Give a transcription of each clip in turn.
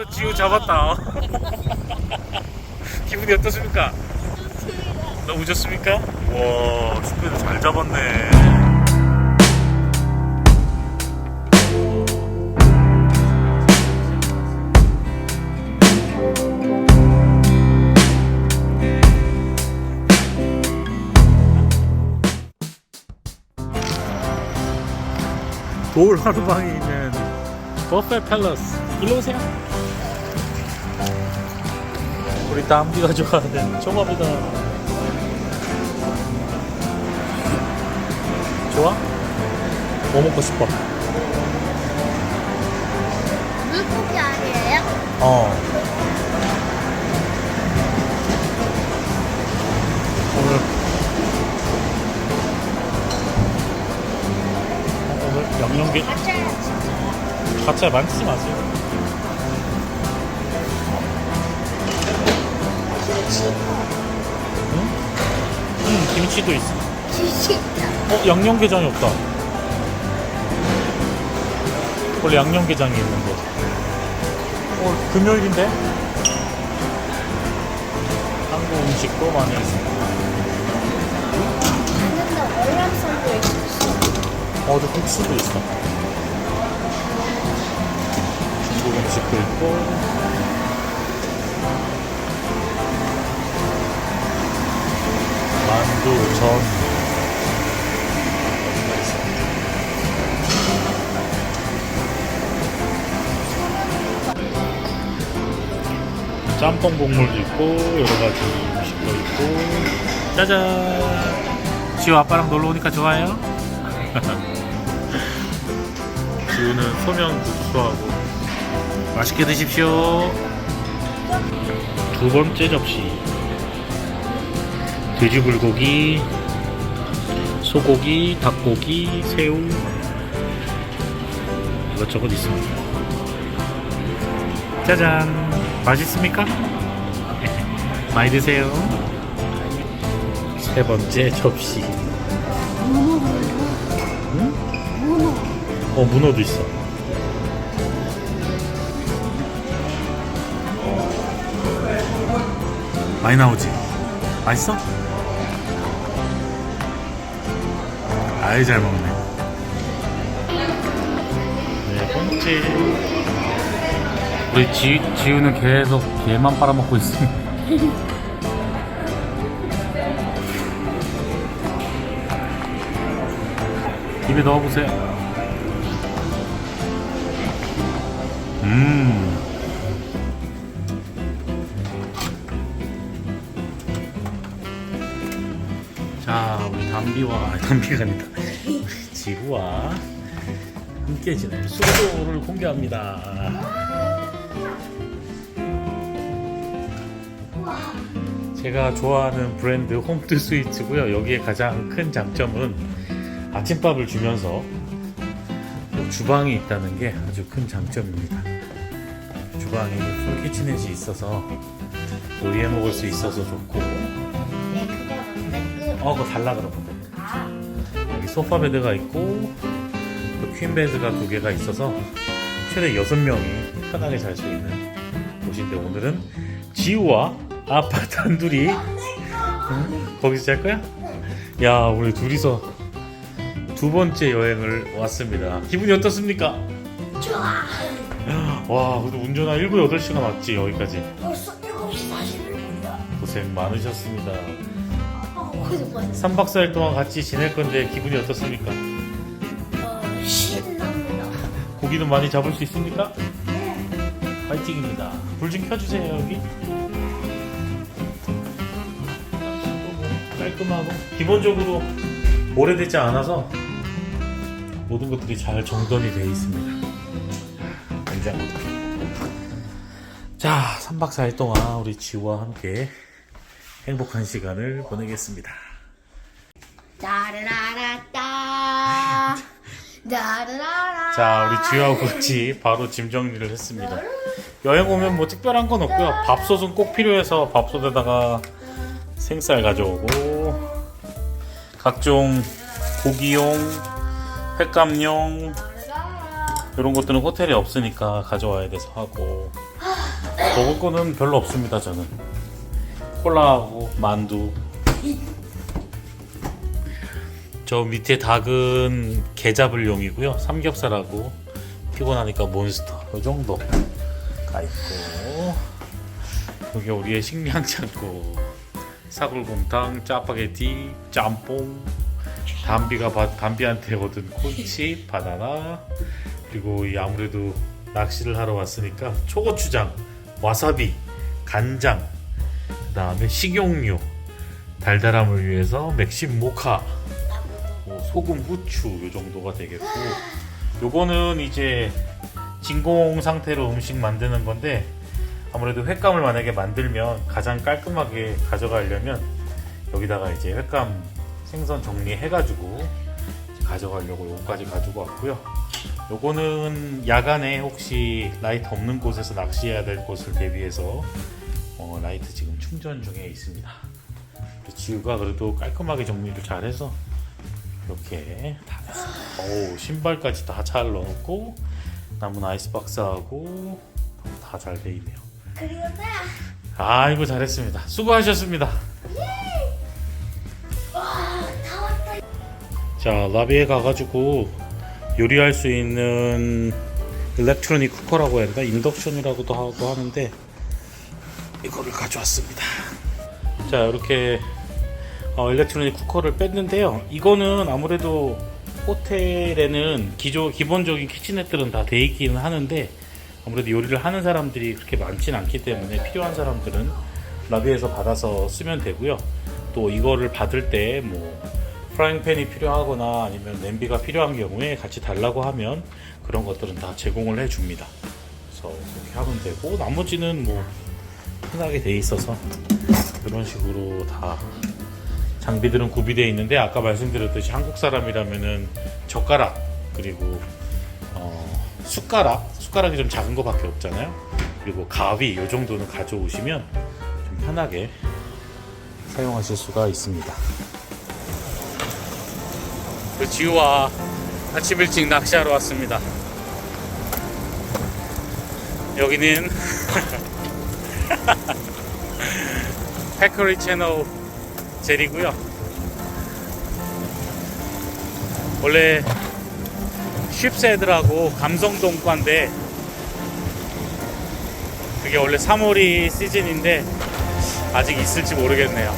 제대로 지우 잡았다. 기분이 어떻습니까? 너무 좋습니까? 와, 스피드 잘 잡았네. 돌 하루방에 있는 버페 팰러스 일로 오세요 우리 담비가 좋아하는 초밥이다 좋아? 뭐 먹고 싶어? 물고기 아니에요? 어 오늘 어, 오늘 맞아요. 가짜 만지지 마세요 김치도 있어. 김치. 어 양념게장이 없다. 원래 양념게장이 있는데 어 금요일인데? 한국 음식도 많이 있습니다 근데 있어. 어 저 국수도 있어. 중국 음식도 있고 만두 전. 여기가 있어 짬뽕 국물도 있고 여러 가지 음식도 있고. 짜잔! 지우 아빠랑 놀러 오니까 좋아요? 지우는 소면 국수하고. 맛있게 드십시오. 두 번째 접시 돼지 불고기 소고기 닭고기 새우 이것저것 있습니다 짜잔 맛있습니까? 많이 드세요 세 번째 접시 문어. 응? 문어. 어 문어도 있어 많이 나오지? 맛있어? 아이 잘 먹네. 네 번째 우리 지, 지우는 계속 개만 빨아먹고 있습니다. 입에 넣어보세요. 음. 담비와 아니, 담비가 아니다. 지구와 함께 지낼 숙소를 공개합니다. 제가 좋아하는 브랜드 홈트 스위트고요. 여기에 가장 큰 장점은 아침밥을 주면서 또 주방이 있다는 게 아주 큰 장점입니다. 주방이 풀 키친넷이 있어서 요리해 먹을 수 있어서 좋고. 어 그거 달라 그러면 아. 여기 소파 베드가 있고 또 퀸 베드가 두 개가 있어서 최대 여섯 명이 편하게 잘 수 있는 곳인데 오늘은 지우와 아빠 단둘이 응? 거기서 잘 거야? 야 우리 둘이서 두 번째 여행을 왔습니다 기분이 어떻습니까? 좋아. 와 그래도 운전 한 7, 8시간 왔지 여기까지 벌써 7시 41분이야. 고생 많으셨습니다. 3박 4일 동안 같이 지낼 건데 기분이 어떻습니까? 어, 신납니다. 고기는 많이 잡을 수 있습니까? 네. 파이팅입니다. 불 좀 켜주세요 여기. 깔끔하고 기본적으로 오래되지 않아서 모든 것들이 잘 정돈이 되어 있습니다. 냉장고도. 자, 3박 4일 동안 우리 지우와 함께 행복한 시간을 보내겠습니다. 따라라라. 자, 우리 지우하고 같이 바로 짐 정리를 했습니다. 여행 오면 뭐 특별한 건 없고요. 밥솥은 꼭 필요해서 밥솥에다가 생쌀 가져오고 각종 고기용, 횟감용 이런 것들은 호텔에 없으니까 가져와야 돼서 하고 먹을 거는 별로 없습니다 저는 콜라하고 만두. 저 밑에 닭은 게 잡을용이고요. 삼겹살하고 피곤하니까 몬스터. 이 정도. 가 있고. 여기 우리의 식량 창고. 사골곰탕 짜파게티 짬뽕. 담비가 바, 담비한테 얻은 콘치 바나나. 그리고 이 아무래도 낚시를 하러 왔으니까 초고추장 와사비 간장 그 다음에 식용유 달달함을 위해서 맥심 모카 뭐 소금 후추 요 정도가 되겠고 요거는 이제 진공 상태로 음식 만드는 건데 아무래도 횟감을 만약에 만들면 가장 깔끔하게 가져가려면 여기다가 이제 횟감 생선 정리해가지고 가져가려고 요거까지 가지고 왔고요. 요거는 야간에 혹시 라이트 없는 곳에서 낚시해야 될 곳을 대비해서 어, 라이트 지금 충전 중에 있습니다. 지우가 그래도 깔끔하게 정리를 잘해서 이렇게 다 됐습니다. 오 신발까지 다 잘 넣었고 남은 아이스박스하고 다 잘 돼 있네요. 그리고 아이고 잘했습니다. 수고하셨습니다. 와다 왔다. 자 라비에 가가지고 요리할 수 있는 일렉트로닉 쿠커라고 해야 되나 인덕션이라고도 하고 하는데 이거를 가져왔습니다. 자 이렇게 어, 일렉트로닉 쿠커를 뺐는데요. 이거는 아무래도 호텔에는 기조, 기본적인 키친넷들은 다 돼 있기는 하는데 아무래도 요리를 하는 사람들이 그렇게 많진 않기 때문에 필요한 사람들은 라비에서 받아서 쓰면 되고요. 또 이거를 받을 때 뭐 프라이팬이 필요하거나 아니면 냄비가 필요한 경우에 같이 달라고 하면 그런 것들은 다 제공을 해줍니다. 그래서 그렇게 하면 되고 나머지는 뭐 편하게 돼 있어서 이런 식으로 다 장비들은 구비되어 있는데 아까 말씀드렸듯이 한국 사람이라면은 젓가락 그리고 어, 숟가락 숟가락이 좀 작은 거밖에 없잖아요. 그리고 가위 요 정도는 가져오시면 좀 편하게 사용하실 수가 있습니다. 그 지우와 아침 일찍 낚시하러 왔습니다. 여기는 패커리 채널 젤이고요. 원래 쉽새들하고 감성동과인데 그게 원래 3월이 시즌인데 아직 있을지 모르겠네요.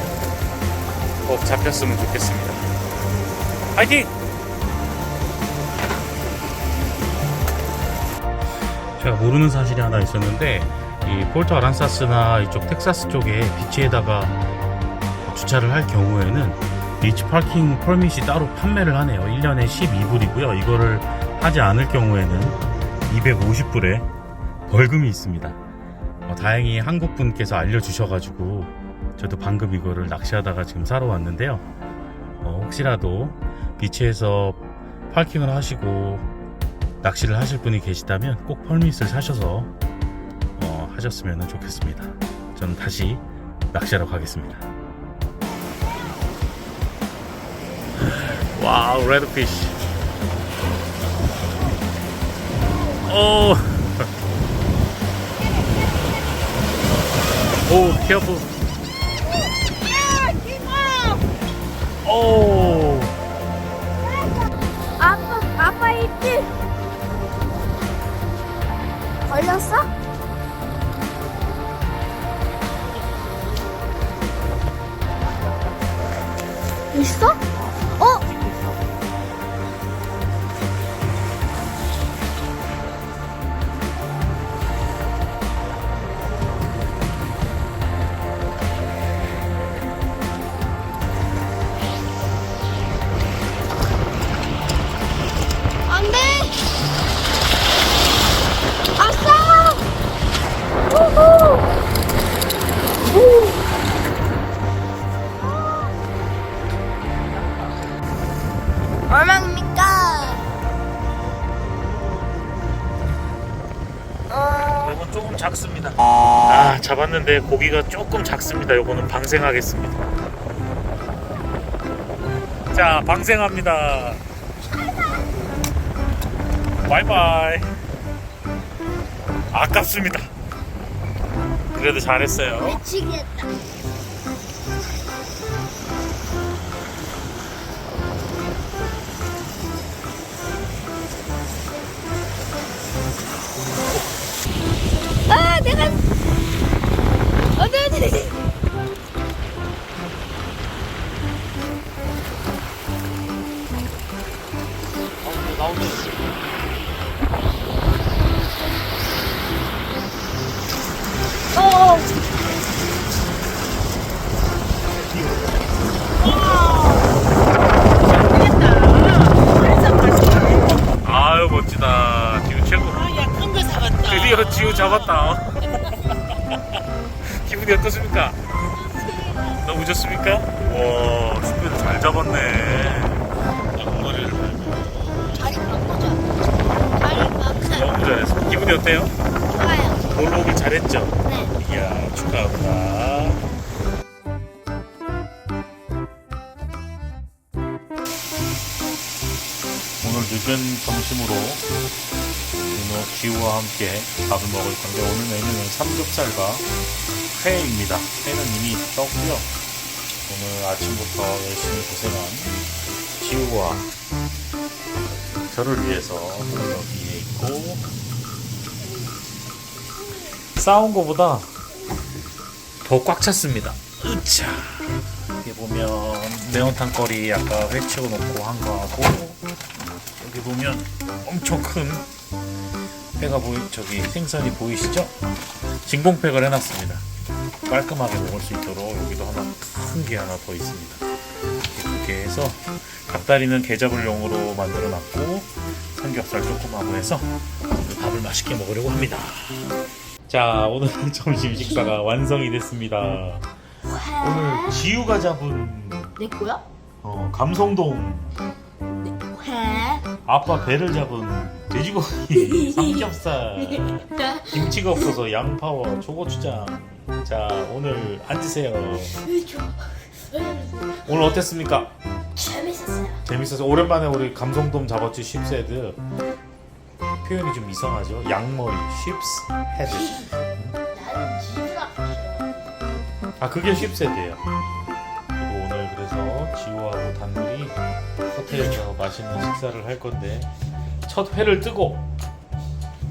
꼭 잡혔으면 좋겠습니다. 파이팅! 제가 모르는 사실이 하나 있었는데 이 폴트 아란사스나 이쪽 텍사스 쪽에 비치에다가 주차를 할 경우에는 리치 파킹 펄밋이 따로 판매를 하네요. 1년에 12불이고요. 이거를 하지 않을 경우에는 250불에 벌금이 있습니다. 어, 다행히 한국 분께서 알려주셔가지고 저도 방금 이거를 낚시하다가 지금 사러 왔는데요. 어, 혹시라도 비치에서 파킹을 하시고 낚시를 하실 분이 계시다면 꼭 펄밋을 사셔서 어, 하셨으면 좋겠습니다. 저는 다시 낚시하러 가겠습니다. 와우, 레드피쉬. 오. 오, 케어풀. 오. 아빠 아빠 있지? 걸렸어? 있어? 어? 있는데 고기가 조금 작습니다. 요거는 방생하겠습니다. 자, 방생합니다. 바이바이. 아깝습니다. 그래도 잘했어요. 미치겠다. 어. 아유 멋지다. 지우 최고. 잡았다. 드디어 지우 잡았다. 기분이 어떻습니까? 너무 좋습니까? 와, 스피드 잘 잡았네. 기분이 어때요? 좋아요. 놀러 오길 잘했죠? 네. 이야, 축하합니다. 오늘 늦은 점심으로 윤호, 지우와 함께 밥을 먹을 건데 오늘 메뉴는 삼겹살과 회입니다. 회는 이미 떴고요. 오늘 아침부터 열심히 고생한 지우와 저를 위해서 여기에 있고 싸운 거보다 더 꽉 찼습니다. 으차. 여기 보면 매운탕 거리 아까 회 치고 놓고 한 거하고 여기 보면 엄청 큰 회가 보이 저기 생선이 보이시죠? 진공팩을 해놨습니다. 깔끔하게 먹을 수 있도록 여기도 하나 큰 게 하나 더 있습니다. 이렇게 해서 닭다리는 게잡을용으로 만들어놨고 삼겹살 조금하고 해서 밥을 맛있게 먹으려고 합니다. 자 오늘 점심 식사가 완성이 됐습니다. 오늘 지우가 잡은 내 거야? 어, 감성동 회. 아빠 배를 잡은 돼지고기 삼겹살 김치가 없어서 양파와 초고추장 자 오늘 앉으세요 오늘 어땠습니까? 재밌었어요. 재밌어서 오랜만에 우리 감성돔 잡았지 쉽스헤드 표현이 좀 이상하죠? 양머리 쉽스 헤드 나는 지브라 아 그게 쉽스헤드예요. 그리고 오늘 그래서 지우하고 단둘이 호텔에서 맛있는 식사를 할 건데 첫 회를 뜨고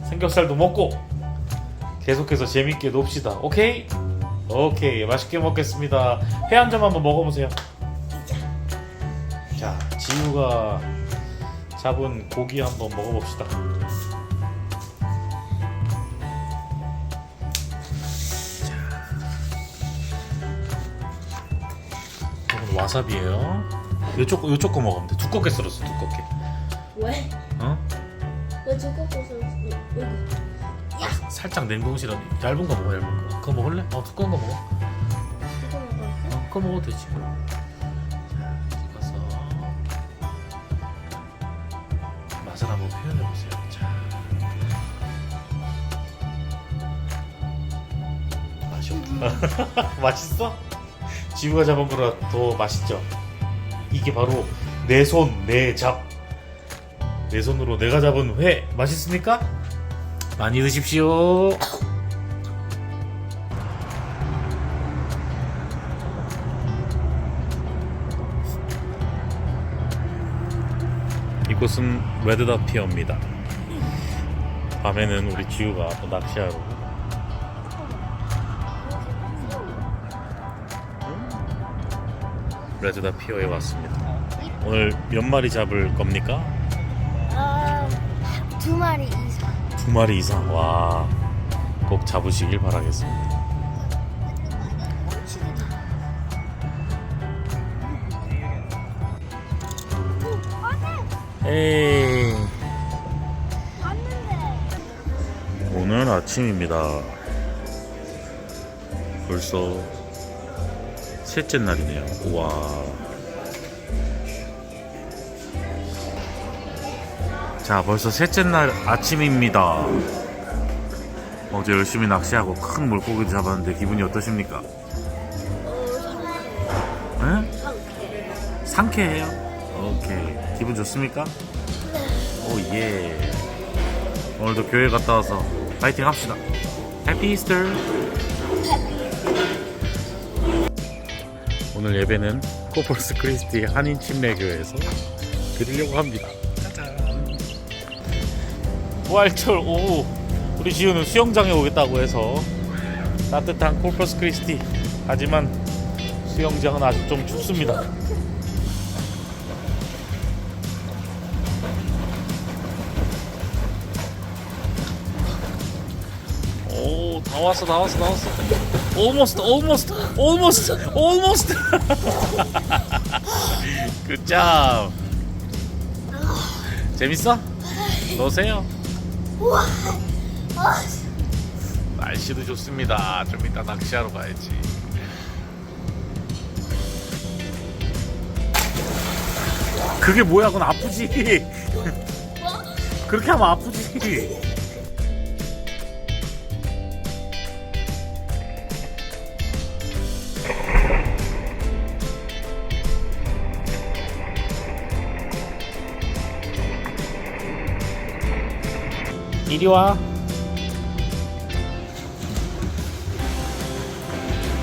삼겹살도 먹고 계속해서 재밌게 놉시다. 오케이? 오케이. 맛있게 먹겠습니다. 회 한 점 한번 먹어보세요. 자 지우가 잡은 고기 한번 먹어봅시다 와사비예요 요쪽 요쪽 거 먹으면 돼 두껍게 썰었어 두껍게 왜? 어? 왜 저거 벗어? 이거 살짝 냉동실에 얇은 거 먹어 얇은 거 그거 먹을래? 어 두꺼운 거 먹어 이거 먹어. 어, 그거 먹어도 되지 자 찍어서 맛을 한번 표현해 보세요 자 맛이 없다 맛있어? 지우가 잡은 거라 더 맛있죠? 이게 바로 내 손 내 잡 내 손으로 내가 잡은 회 맛있습니까? 많이 드십시오 이곳은 레드다 피어입니다. 밤에는 우리 지우가 또 낚시하러 레드다 피어에 왔습니다. 오늘 몇 마리 잡을 겁니까? 아, 두 마리 이상. 두 마리 이상. 와, 꼭 잡으시길 바라겠습니다. 에이. 오늘 아침입니다. 벌써 셋째 날이네요. 우와. 자, 벌써 셋째 날 아침입니다. 어제 열심히 낚시하고 큰 물고기 잡았는데 기분이 어떠십니까? 에? 상쾌해요? 오케이. 기분 좋습니까? 오, 예. 오늘도 교회 갔다 와서 파이팅 합시다. 해피 이스터. 오늘 예배는 코퍼스 크리스티 한인 침례교회에서 드리려고 합니다. 부활절 오후 우리 지우는 수영장에 오겠다고 해서 따뜻한 코퍼스 크리스티 하지만 수영장은 아직 좀 춥습니다. 오, 다 왔어, 다 왔어, 다 왔어. Almost, almost, almost, almost. Good job. 재밌어? 아, 날씨도 좋습니다. 좀 이따 낚시하러 가야지. 그게 뭐야? 그건 아프지. 그렇게 하면 아프지. 이리 와.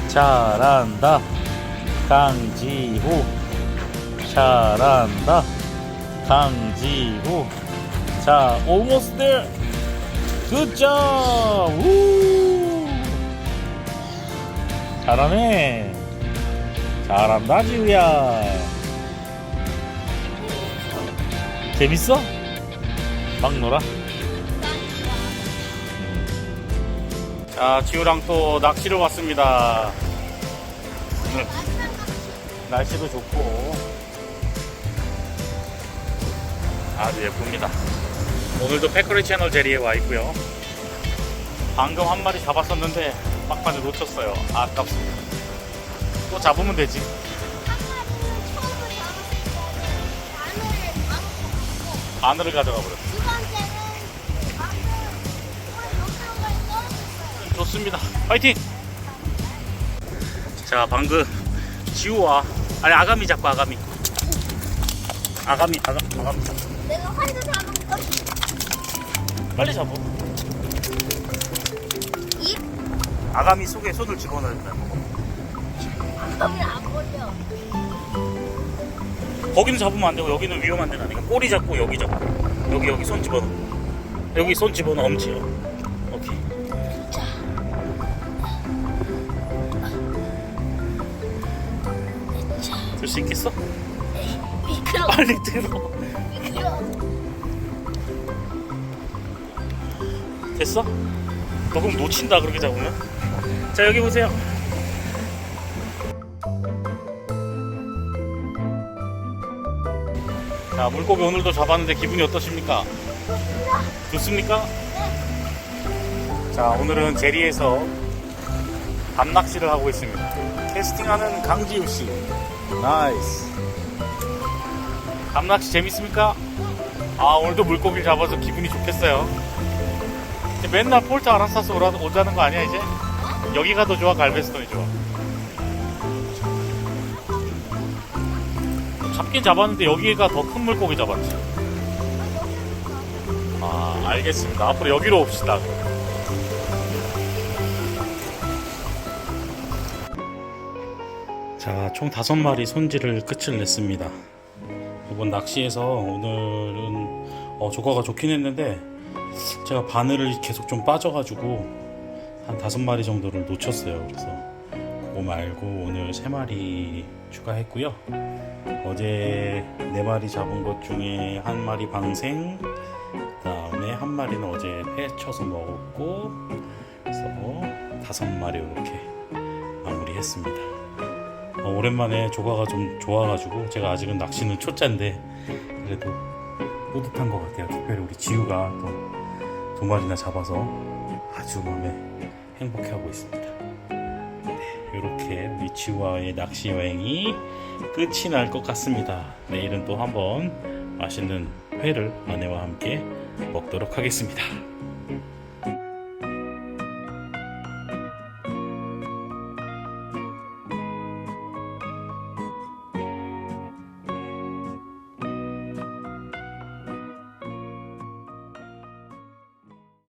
잘한다. 강지호. 잘한다. 강지호. 자, almost there. Good job. 우. 잘하네. 잘한다, 지우야. 재밌어? 막 놀아. 자, 지우랑 또 낚시를 왔습니다. 오늘 날씨도 좋고 아주 예쁩니다. 오늘도 패커리 채널 제리에 와 있고요. 방금 한 마리 잡았었는데 막판에 놓쳤어요. 아깝습니다. 또 잡으면 되지. 바늘을 가져가 버렸어. 좋습니다. 파이팅! 자, 방금 지우와 아니 아가미 잡고 아가미. 아가미 아가 아가미 잡고 내가 환자 잡은 거 빨리 잡어. 입? 아가미 속에 손을 집어넣어야 된다. 거기 안 걸려. 거기는 잡으면 안 되고 여기는 위험한 데는 아니까 꼬리 잡고 여기 잡고 여기 여기 손 집어넣어. 여기 손 집어넣어 엄지요. 수 있겠어? 미끄러. 빨리 들어. 미끄러. 됐어? 너 그럼 놓친다 그렇게 잡으면 자 여기 보세요 자 물고기 오늘도 잡았는데 기분이 어떠십니까? 좋습니까? 자 오늘은 제리에서 밤낚시를 하고 있습니다 캐스팅하는 강지우 씨 나이스 밤낚시 재밌습니까? 아 오늘도 물고기를 잡아서 기분이 좋겠어요. 이제 맨날 폴트 알아싸서 오라, 오자는 거 아니야 이제? 여기가 더 좋아 갈베스톤이 좋아. 잡긴 잡았는데 여기가 더 큰 물고기 잡았지. 아 알겠습니다. 앞으로 여기로 옵시다 자총 다섯 마리 손질을 끝을 냈습니다 이번 낚시에서 오늘은 어, 조과가 좋긴 했는데 제가 바늘을 계속 좀 빠져가지고 한 다섯 마리 정도를 놓쳤어요. 그래서 그거 말고 오늘 세 마리 추가했고요. 어제 네 마리 잡은 것 중에 한 마리 방생, 그 다음에 한 마리는 어제 회 쳐서 먹었고, 그래서 다섯 마리 이렇게 마무리했습니다. 어, 오랜만에 조과가 좀 좋아가지고 제가 아직은 낚시는 초짜인데 그래도 뿌듯한 것 같아요. 특별히 우리 지우가 또 두 마리나 잡아서 아주 마음에 행복해하고 있습니다. 네, 이렇게 우리 지우와의 낚시 여행이 끝이 날 것 같습니다. 내일은 또 한번 맛있는 회를 아내와 함께 먹도록 하겠습니다.